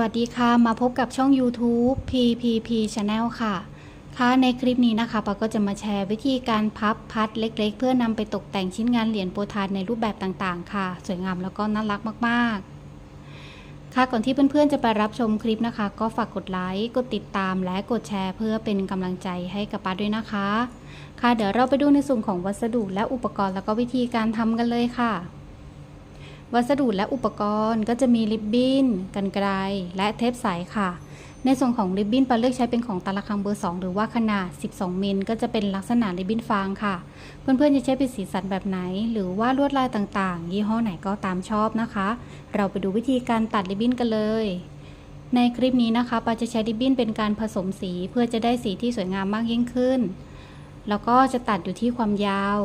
วัสดีค่ะ มาพบกับช่อง YouTube PPP Channel ค่ะ ค่ะ ในคลิปนี้นะคะปาก็จะมาแชร์วิธีการพับพัดเล็กๆ เพื่อนำไปตกแต่งชิ้นงานเหรียญโปรทานในรูปแบบต่างๆ ค่ะ สวยงามแล้วก็น่ารักมากๆ ค่ะ ก่อนที่เพื่อนๆ จะไปรับชมคลิปนะคะ ก็ฝากกดไลค์ กดติดตาม และกดแชร์ เพื่อเป็นกำลังใจให้กับป้าด้วยนะคะ ค่ะ เดี๋ยวเราไปดูในส่วนของวัสดุและอุปกรณ์แล้วก็วิธีการทำกันเลยค่ะ วัสดุและอุปกรณ์ก็จะมีริบบิ้นกันไกรและเทปใสค่ะ ในส่วนของริบบิ้นปาเลือกใช้เป็นของตาละครังเบอร์ 2 หรือว่าขนาด 12 มิลก็จะเป็นลักษณะริบบิ้นฟางค่ะ เพื่อนๆจะใช้เป็นสีสันแบบไหน หรือว่าลวดลายต่างๆ ยี่ห้อไหนก็ตามชอบนะคะ เราไปดูวิธีการตัดริบบิ้นกันเลยในคลิปนี้นะคะปาจะใช้ริบบิ้นเป็นการผสมสีเพื่อจะได้สีที่สวยงามมากยิ่งขึ้น แล้วก็จะตัดอยู่ที่ความยาว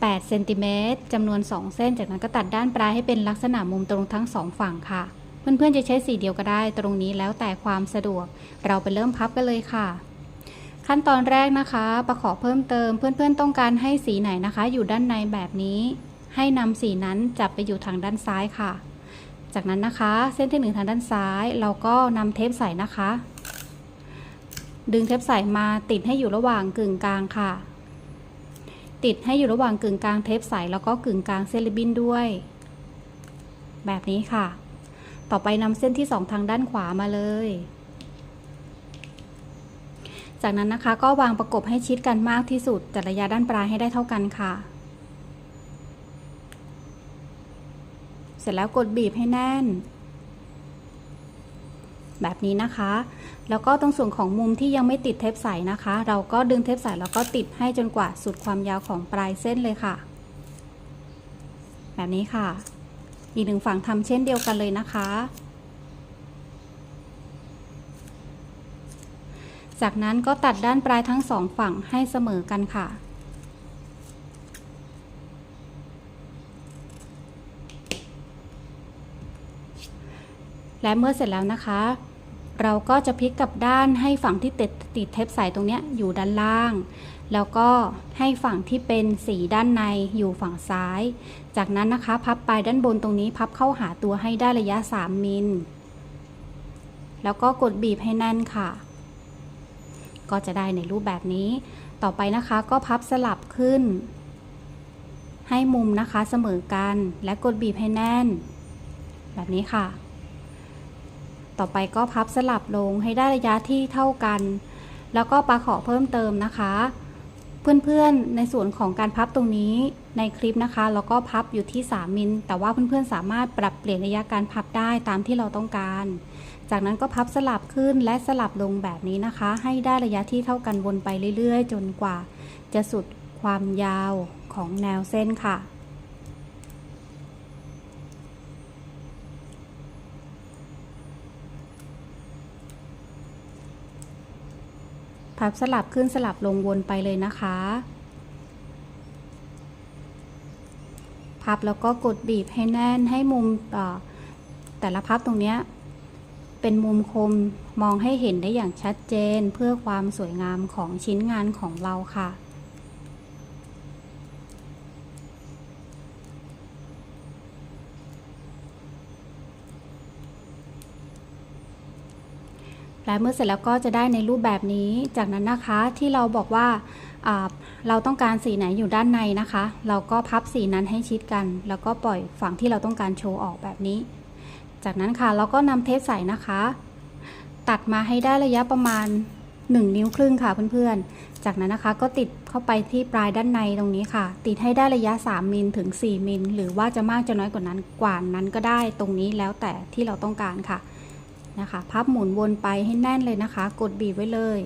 8เซนติเมตรจำนวน 2 เส้น จากนั้นก็ตัดด้านปลายให้เป็นลักษณะมุมตรงทั้ง 2 ฝั่งค่ะ เพื่อนๆจะใช้สีเดียวก็ได้ ตรงนี้แล้วแต่ความสะดวก เราไปเริ่มพับกันเลยค่ะ ขั้นตอนแรกนะคะ ประขอเพิ่มเติม เพื่อนๆต้องการให้สีไหนนะคะ อยู่ด้านในแบบนี้ ให้นำสีนั้นจับไปอยู่ทางด้านซ้ายค่ะ จากนั้นนะคะ เส้นที่หนึ่งทางด้านซ้าย เราก็นำเทปใส่นะคะ ดึงเทปใส่มาติดให้อยู่ระหว่างกึ่งกลางค่ะ ติดให้อยู่ระหว่างกึ่งกลางเทปใสแล้วก็กึ่งกลางเส้นริบบิ้นด้วย แบบนี้ค่ะ ต่อไปนำเส้นที่2ทางด้านขวามาเลย จากนั้นนะคะก็วางประกบให้ชิดกันมากที่สุดจัดระยะด้านปลายให้ได้เท่ากันค่ะ เสร็จแล้วกดบีบให้แน่น แบบนี้นะคะ แล้วก็ตรงส่วนของมุมที่ยังไม่ติดเทปใสนะคะ เราก็ดึงเทปใสแล้วก็ติดให้จนกว่าสุดความยาวของปลายเส้นเลยค่ะ แบบนี้ค่ะ อีกหนึ่งฝั่งทำเช่นเดียวกันเลยนะคะ จากนั้นก็ตัดด้านปลายทั้งสองฝั่งให้เสมอกันค่ะ และเมื่อเสร็จแล้วนะคะ เราก็จะพลิกกลับด้านให้ฝั่งที่ติดติดเทปใสตรงนี้อยู่ด้านล่าง แล้วก็ให้ฝั่งที่เป็นสีด้านในอยู่ฝั่งซ้าย จากนั้นนะคะ พับปลายด้านบนตรงนี้พับเข้าหาตัวให้ได้ระยะ 3 มิล แล้วก็กดบีบให้แน่นค่ะ ก็จะได้ในรูปแบบนี้ ต่อไปนะคะก็พับสลับขึ้น ให้มุมนะคะเสมอกัน และกดบีบให้แน่น แบบนี้ค่ะ ต่อไปก็พับสลับลงให้ได้ระยะที่เท่ากัน แล้วก็ปาขอเพิ่มเติมนะคะ เพื่อนๆในส่วนของการพับตรงนี้ในคลิปนะคะแล้วก็พับอยู่ที่ 3 มิล แต่ว่าเพื่อนๆสามารถปรับเปลี่ยนระยะการพับได้ตามที่เราต้องการ จากนั้นก็พับสลับขึ้นและสลับลงแบบนี้นะคะ ให้ได้ระยะที่เท่ากันวนไปเรื่อยๆ จนกว่า จะสุดความยาวของแนวเส้นค่ะ พับสลับขึ้นสลับลงวนไปเลยนะคะ พับแล้วก็กดบีบให้แน่นให้มุมแต่ละพับตรงนี้เป็นมุมคมมองให้เห็นได้อย่างชัดเจนเพื่อความสวยงามของชิ้นงานของเราค่ะ และเมื่อเสร็จแล้วก็จะได้ในรูปแบบนี้ จากนั้นนะคะที่เราบอกว่าเราต้องการสีไหนอยู่ด้านในนะคะ เราก็พับสีนั้นให้ชิดกัน แล้วก็ปล่อยฝั่งที่เราต้องการโชว์ออกแบบนี้ จากนั้นค่ะเราก็นำเทปใส่นะคะ ตัดมาให้ได้ระยะประมาณ 1 นิ้วครึ่งค่ะเพื่อนๆ จากนั้นนะคะก็ติดเข้าไปที่ปลายด้านในตรงนี้ค่ะ ติดให้ได้ระยะ 3มิลถึง 4มิลหรือว่าจะมากจะน้อยกว่านั้นกว่านั้นก็ได้ตรงนี้แล้วแต่ที่เราต้องการค่ะ นะคะพับหมุนวนไปให้แน่นเลยนะคะ กดบีบไว้เลย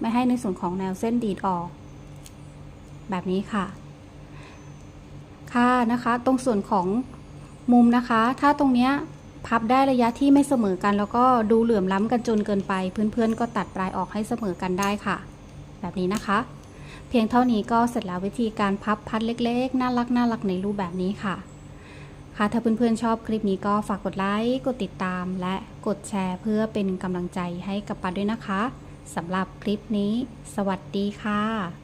ไม่ให้ในส่วนของแนวเส้นดีดออก แบบนี้ค่ะ ค่ะนะคะ ตรงส่วนของมุมนะคะ ถ้าตรงเนี้ยพับได้ระยะที่ไม่เสมอกัน แล้วก็ดูเหลื่อมล้ำกันจนเกินไป เพื่อนๆ ก็ตัดปลายออกให้เสมอกันได้ค่ะ แบบนี้นะคะ เพียงเท่านี้ก็เสร็จแล้ววิธีการพับพัดเล็กๆ น่ารักน่ารักในรูปแบบนี้ค่ะ ค่ะถ้าเพื่อนๆชอบคลิปนี้ก็ฝากกดไลค์กดติดตาม และกดแชร์เพื่อเป็นกำลังใจให้กับปัดด้วยนะคะสำหรับคลิปนี้ สวัสดีค่ะ